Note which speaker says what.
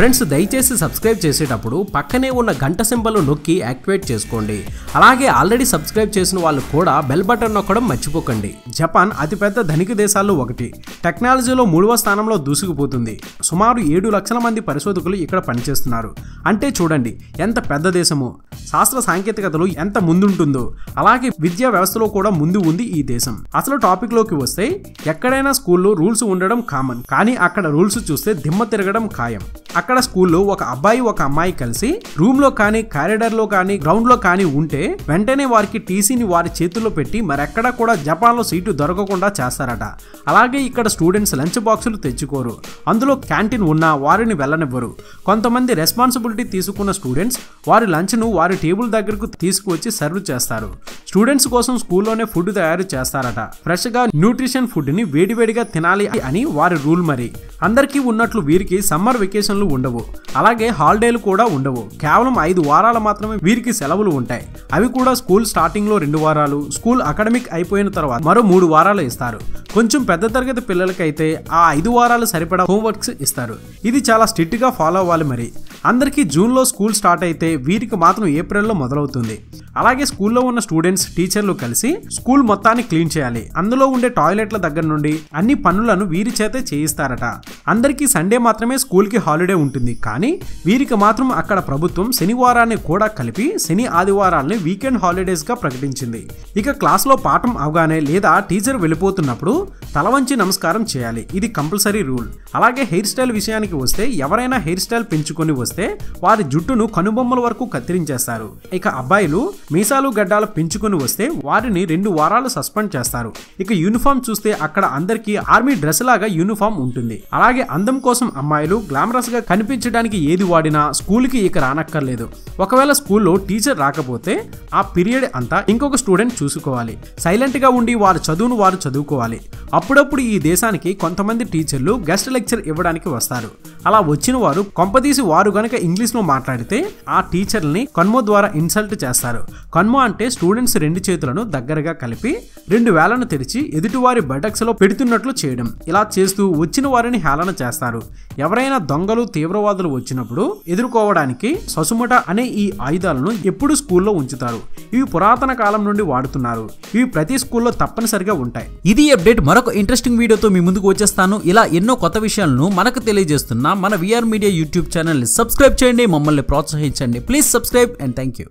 Speaker 1: Friends దయచేసి subscribe చేసేటప్పుడు పక్కనే ఉన్న గంట సింబల్ నొక్కి యాక్టివేట్ చేసుకోండి. అలాగే ఆల్రెడీ సబ్స్క్రైబ్ చేసిన వాళ్ళు కూడా బెల్ బటన్ నొక్కడం మర్చిపోకండి. జపాన్ అతిపెద్ద ధనిక దేశాల్లో ఒకటి. టెక్నాలజీలో మూడవ స్థానంలో దూసుకుపోతుంది. సుమారు ఏడు లక్షల మంది పరిశోధకులు ఇక్కడ పనిచేస్తున్నారు. అంటే చూడండి ఎంత పెద్ద దేశమో? శాస్త్ర సాంకేతికతలు ఎంత ముందుంటుందో. అలాగే విద్యా వ్యవస్థలో కూడా ముందు ఉంది ఈ దేశం. అసలు టాపిక్లోకి వస్తే ఎక్కడైనా స్కూల్లో రూల్స్ ఉండడం కామన్. కానీ అక్కడ రూల్స్ చూస్తే దిమ్మ తిరగడం ఖాయం. అక్కడ స్కూల్లో ఒక అబ్బాయి ఒక అమ్మాయి కలిసి రూమ్లో కానీ కారిడార్లో కానీ గ్రౌండ్లో కానీ ఉంటే వెంటనే వారికి టీసీని వారి చేతుల్లో పెట్టి మరెక్కడ కూడా జపాన్లో సీటు దొరకకుండా చేస్తారట. అలాగే ఇక్కడ స్టూడెంట్స్ లంచ్ బాక్సులు తెచ్చుకోరు. అందులో క్యాంటీన్ ఉన్నా వారిని వెళ్ళనివ్వరు. కొంతమంది రెస్పాన్సిబిలిటీ తీసుకున్న స్టూడెంట్స్ వారి లంచ్ను వారి టేబుల్ దగ్గరకు తీసుకువచ్చి సర్వ్ చేస్తారు. స్టూడెంట్స్ కోసం స్కూల్లోనే ఫుడ్ తయారు చేస్తారట. ఫ్రెష్గా న్యూట్రిషన్ ఫుడ్ని వేడివేడిగా తినాలి అని వారి రూల్ మరి. అందరికీ ఉన్నట్లు వీరికి సమ్మర్ వెకేషన్లు ఉండవు. అలాగే హాలిడేలు కూడా ఉండవు. కేవలం ఐదు వారాలు మాత్రమే వీరికి సెలవులు ఉంటాయి. అవి కూడా స్కూల్ స్టార్టింగ్లో రెండు వారాలు స్కూల్ అకాడమిక్ అయిపోయిన తర్వాత మరో మూడు వారాలు ఇస్తారు. కొంచెం పెద్ద తరగతి పిల్లలకైతే ఆ ఐదు వారాలు సరిపడా హోంవర్క్స్ ఇస్తారు. ఇది చాలా స్ట్రిక్ట్గా ఫాలో అవ్వాలి మరి. అందరికీ జూన్లో స్కూల్ స్టార్ట్ అయితే వీరికి మాత్రం ఏప్రిల్లో మొదలవుతుంది. అలాగే స్కూల్లో ఉన్న స్టూడెంట్స్ టీచర్లు కలిసి స్కూల్ మొత్తాన్ని క్లీన్ చేయాలి. అందులో ఉండే టాయిలెట్ల దగ్గర నుండి అన్ని పనులను వీరి చేతే చేయిస్తారట. అందరికీ సండే మాత్రమే స్కూల్కి హాలిడే ఉంటుంది. కానీ వీరికి మాత్రం అక్కడ ప్రభుత్వం శనివారాన్ని కూడా కలిపి శని ఆదివారాల్ని వీకెండ్ హాలిడేస్గా ప్రకటించింది. ఇక క్లాస్లో పాఠం అవగానే లేదా టీచర్ వెళ్ళిపోతున్నప్పుడు తల వంచి నమస్కారం చేయాలి. ఇది కంపల్సరీ రూల్. అలాగే హెయిర్ స్టైల్ విషయానికి వస్తే ఎవరైనా హెయిర్ స్టైల్ పెంచుకొని వస్తే వారి జుట్టును కనుబొమ్మల వరకు కత్తిరించేస్తారు. ఇక అబ్బాయిలు మీసాలు గడ్డాలు పెంచుకొని వస్తే వారిని రెండు వారాలు సస్పెండ్ చేస్తారు. ఇక యూనిఫామ్ చూస్తే అక్కడ అందరికీ ఆర్మీ డ్రెస్ లాగా యూనిఫామ్ ఉంటుంది. అలాగే అందం కోసం అమ్మాయిలు గ్లామరస్గా కనిపించడానికి ఏది వాడినా స్కూల్కి ఇక రానక్కర్లేదు. ఒకవేళ స్కూల్లో టీచర్ రాకపోతే ఆ పీరియడ్ అంతా ఇంకొక స్టూడెంట్ చూసుకోవాలి. సైలెంట్గా ఉండి వారి చదువును వారు చదువుకోవాలి. అప్పుడప్పుడు ఈ దేశానికి కొంతమంది టీచర్లు గెస్ట్ లెక్చర్ ఇవ్వడానికి వస్తారు. అలా వచ్చిన వారు కొంపదీసి వారు గనక ఇంగ్లీష్లో మాట్లాడితే ఆ టీచర్ని కన్మో ద్వారా ఇన్సల్ట్ చేస్తారు. కన్మో అంటే స్టూడెంట్స్ రెండు చేతులను దగ్గరగా కలిపి రెండు వేలను తెరిచి ఎదుటివారి బటక్స్లో పెడుతున్నట్లు చేయడం. ఇలా చేస్తూ వచ్చిన వారిని హేళన చేస్తారు. ఎవరైనా దొంగలు తీవ్రవాదులు వచ్చినప్పుడు ఎదుర్కోవడానికి ససుమట అనే ఈ ఆయుధాలను ఎప్పుడు స్కూల్లో ఉంచుతారు. ఇవి పురాతన కాలం నుండి వాడుతున్నారు. ఇవి ప్రతి స్కూల్లో తప్పనిసరిగా ఉంటాయి.
Speaker 2: ఇది అప్డేట్ అప్డేట్ మరొక ఇంట్రెస్టింగ్ వీడియోతో మీ ముందుకు వచ్చేస్తాను. ఇలా ఎన్నో కొత్త విషయాలను మనకు తెలియజేస్తున్న మన విఆర్ మీడియా యూట్యూబ్ ఛానల్ని సబ్స్క్రైబ్ చేయండి. మమ్మల్ని ప్రోత్సహించండి. Please subscribe and thank you